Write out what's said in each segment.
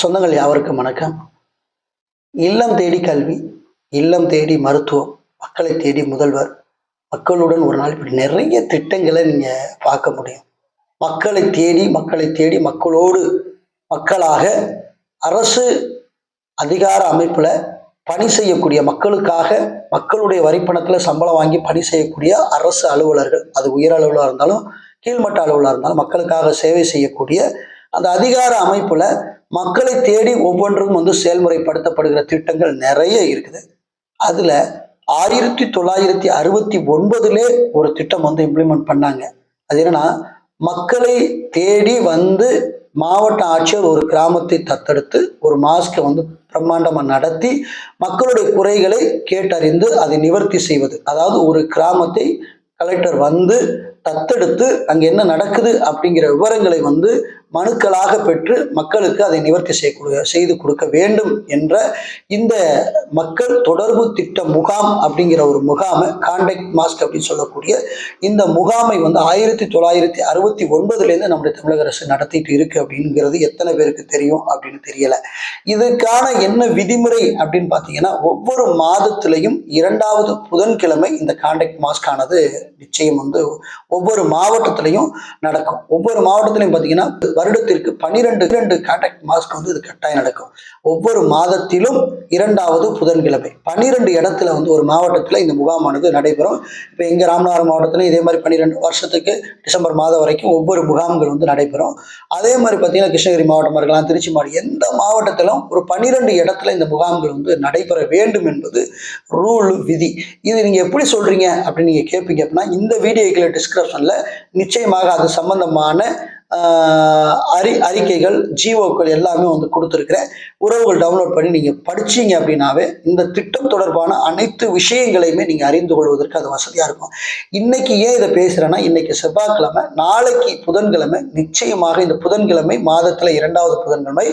சொந்தங்கள் யாவருக்கும் வணக்கம். இல்லம் தேடி கல்வி இல்லம் தேடி மருத்துவம் மக்களை தேடி முதல்வர் மக்களுடன் ஒரு நாள் இப்படி நிறைய திட்டங்களை நீங்கள் பார்க்க முடியும். மக்களை தேடி மக்களை தேடி மக்களோடு மக்களாக அரசு அதிகார அமைப்பில் பணி செய்யக்கூடிய மக்களுக்காக மக்களுடைய வரிப்பணத்தில் சம்பளம் வாங்கி பணி செய்யக்கூடிய அரசு அலுவலர்கள் அது உயர் அலுவலராக இருந்தாலும் கீழ்மட்ட அலுவலராக இருந்தாலும் மக்களுக்காக சேவை செய்யக்கூடிய அந்த அதிகார அமைப்புல மக்களை தேடி ஒவ்வொன்றும் வந்து செயல்முறைப்படுத்தப்படுகிற திட்டங்கள் நிறைய இருக்குது. அதுல ஆயிரத்தி தொள்ளாயிரத்தி அறுபத்தி ஒன்பதுலே ஒரு திட்டம் வந்து இம்ப்ளிமெண்ட் பண்ணாங்க. அது என்னன்னா மக்களை தேடி வந்து மாவட்ட ஆட்சியர் ஒரு கிராமத்தை தத்தெடுத்து ஒரு மாஸ்கை வந்து பிரம்மாண்டமாக நடத்தி மக்களுடைய குறைகளை கேட்டறிந்து அதை நிவர்த்தி செய்வது. அதாவது ஒரு கிராமத்தை கலெக்டர் வந்து தத்தெடுத்து அங்கே என்ன நடக்குது அப்படிங்கிற விவரங்களை வந்து மனுக்களாக பெற்று மக்களுக்கு அதை நிவர்த்தி செய்ய செய்து கொடுக்க வேண்டும் என்ற இந்த மக்கள் தொடர்பு திட்ட முகாம் அப்படிங்கிற ஒரு முகாமை கான்டாக்ட் மாஸ்க் அப்படின்னு சொல்லக்கூடிய இந்த முகாமை வந்து ஆயிரத்தி தொள்ளாயிரத்தி அறுபத்தி ஒன்பதுலேருந்து நம்முடைய தமிழக அரசு நடத்திட்டு இருக்கு அப்படிங்கிறது எத்தனை பேருக்கு தெரியும் அப்படின்னு தெரியல. இதுக்கான என்ன விதிமுறை அப்படின்னு பார்த்தீங்கன்னா ஒவ்வொரு மாதத்திலையும் இரண்டாவது புதன்கிழமை இந்த கான்டாக்ட் மாஸ்க் ஆனது நிச்சயம் வந்து ஒவ்வொரு மாவட்டத்திலையும் நடக்கும். ஒவ்வொரு மாவட்டத்திலையும் பார்த்தீங்கன்னா வருடத்திற்கு பன்னிரெண்டு இரண்டு கான்டாக்ட் மாஸ்க் வந்து இது கட்டாயம் நடக்கும். ஒவ்வொரு மாதத்திலும் இரண்டாவது புதன்கிழமை. பன்னிரெண்டு இடத்துல வந்து ஒரு மாவட்டத்தில் இந்த முகாமானது நடைபெறும். இப்போ எங்கள் ராமநாதபுரம் மாவட்டத்தில் இதே மாதிரி பன்னிரெண்டு வருஷத்துக்கு டிசம்பர் மாதம் வரைக்கும் ஒவ்வொரு முகாம்கள் வந்து நடைபெறும். அதே மாதிரி பார்த்தீங்கன்னா கிருஷ்ணகிரி மாவட்டமாக இருக்கலாம் திருச்சி மாவட்டம் எந்த மாவட்டத்திலும் ஒரு பன்னிரெண்டு இடத்துல இந்த முகாம்கள் வந்து நடைபெற வேண்டும் என்பது ரூல் விதி. இது நீங்கள் எப்படி சொல்கிறீங்க அப்படின்னு நீங்கள் கேட்பீங்க அப்படின்னா இந்த வீடியோக்களை டிஸ்கிரிப்ஷனில் நிச்சயமாக அது சம்பந்தமான அறி அறிக்கைகள் ஜிஓக்கள் எல்லாமே வந்து கொடுத்துருக்குறேன். உறவுகள் டவுன்லோட் பண்ணி நீங்கள் படிச்சீங்க அப்படின்னாவே இந்த திட்டம் தொடர்பான அனைத்து விஷயங்களையுமே நீங்கள் அறிந்து கொள்வதற்கு அது வசதியாக இருக்கும். இன்னைக்கு ஏன் இதை பேசுகிறேன்னா இன்னைக்கு செவ்வாய்க்கிழமை நாளைக்கு புதன்கிழமை நிச்சயமாக இந்த புதன்கிழமை மாதத்தில் இரண்டாவது புதன்கிழமை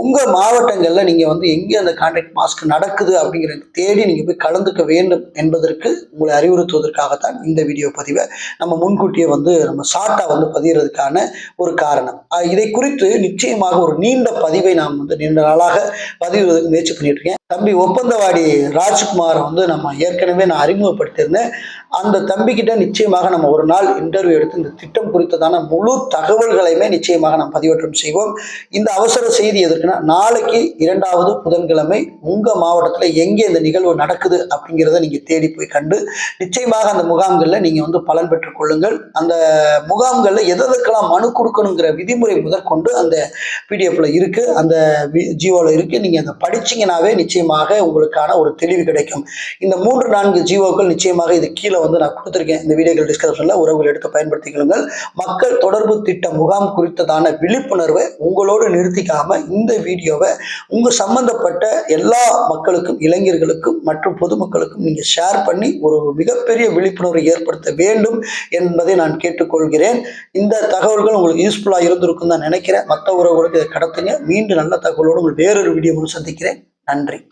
உங்கள் மாவட்டங்களில் நீங்கள் வந்து எங்கே அந்த கான்ட்ராக்ட் மாஸ்க் நடக்குது அப்படிங்கிறத தேடி நீங்கள் போய் கலந்துக்க வேண்டும் என்பதற்கு உங்களை அறிவுறுத்துவதற்காகத்தான் இந்த வீடியோ பதிவை நம்ம முன்கூட்டியே வந்து நம்ம ஷார்ட்டாக வந்து பதிகிறதுக்கான ஒரு காரணம். இதை குறித்து நிச்சயமாக ஒரு நீண்ட பதிவை நாம் வந்து நீண்ட நாளாக பதிவுவதற்கு முயற்சி பண்ணிட்டு இருக்கேன் தம்பி ஒப்பந்தவாடி ராஜ்குமாரை வந்து நம்ம ஏற்கனவே நான் அறிமுகப்படுத்தியிருந்தேன். அந்த தம்பிக்கிட்ட நிச்சயமாக நம்ம ஒரு நாள் இன்டர்வியூ எடுத்து இந்த திட்டம் குறித்ததான முழு தகவல்களையுமே நிச்சயமாக நாம் பதிவேற்றம் செய்வோம். இந்த அவசர செய்தி எதற்குன்னா நாளைக்கு இரண்டாவது புதன்கிழமை உங்கள் மாவட்டத்தில் எங்கே இந்த நிகழ்வு நடக்குது அப்படிங்கிறத நீங்கள் தேடி போய் கண்டு நிச்சயமாக அந்த முகாம்களில் நீங்கள் வந்து பலன் பெற்றுக் கொள்ளுங்கள். அந்த முகாம்களில் எதற்கெல்லாம் மனு கொடுக்கணுங்கிற விதிமுறை முதற்கொண்டு அந்த பிடிஎஃப்ல இருக்கு. அந்த ஜியோவில் இருக்கு. நீங்கள் அதை படிச்சீங்கன்னாவே நிச்சயமாக உங்களுக்கான ஒரு தெளிவு கிடைக்கும். இந்த மூன்று நான்கு ஜியோக்கள் நிச்சயமாக இது கீழே வந்து நான் கொடுத்துருக்கேன். இந்த வீடியோக்கள் டிஸ்கிரிப்ஷனில் உறவுகள் எடுத்து பயன்படுத்திக்கொள்ளுங்கள் மக்கள் தொடர்பு திட்ட முகாம் குறித்ததான விழிப்புணர்வை உங்களோடு நிறுத்திக்காம இந்த வீடியோவை உங்கள் சம்பந்தப்பட்ட எல்லா மக்களுக்கும் இளைஞர்களுக்கும் மற்றும் பொதுமக்களுக்கும் நீங்கள் ஷேர் பண்ணி ஒரு மிகப்பெரிய விழிப்புணர்வை ஏற்படுத்த வேண்டும் என்பதை நான் கேட்டுக்கொள்கிறேன். இந்த தகவல்கள் உங்களுக்கு யூஸ்ஃபுல்லாக இருந்திருக்கும் தான் நினைக்கிறேன். மற்ற உறவுகளுக்கு கடத்துங்க. மீண்டும் நல்ல தகவலோடு உங்களுக்கு வேறொரு வீடியோ சந்திக்கிறேன். நன்றி.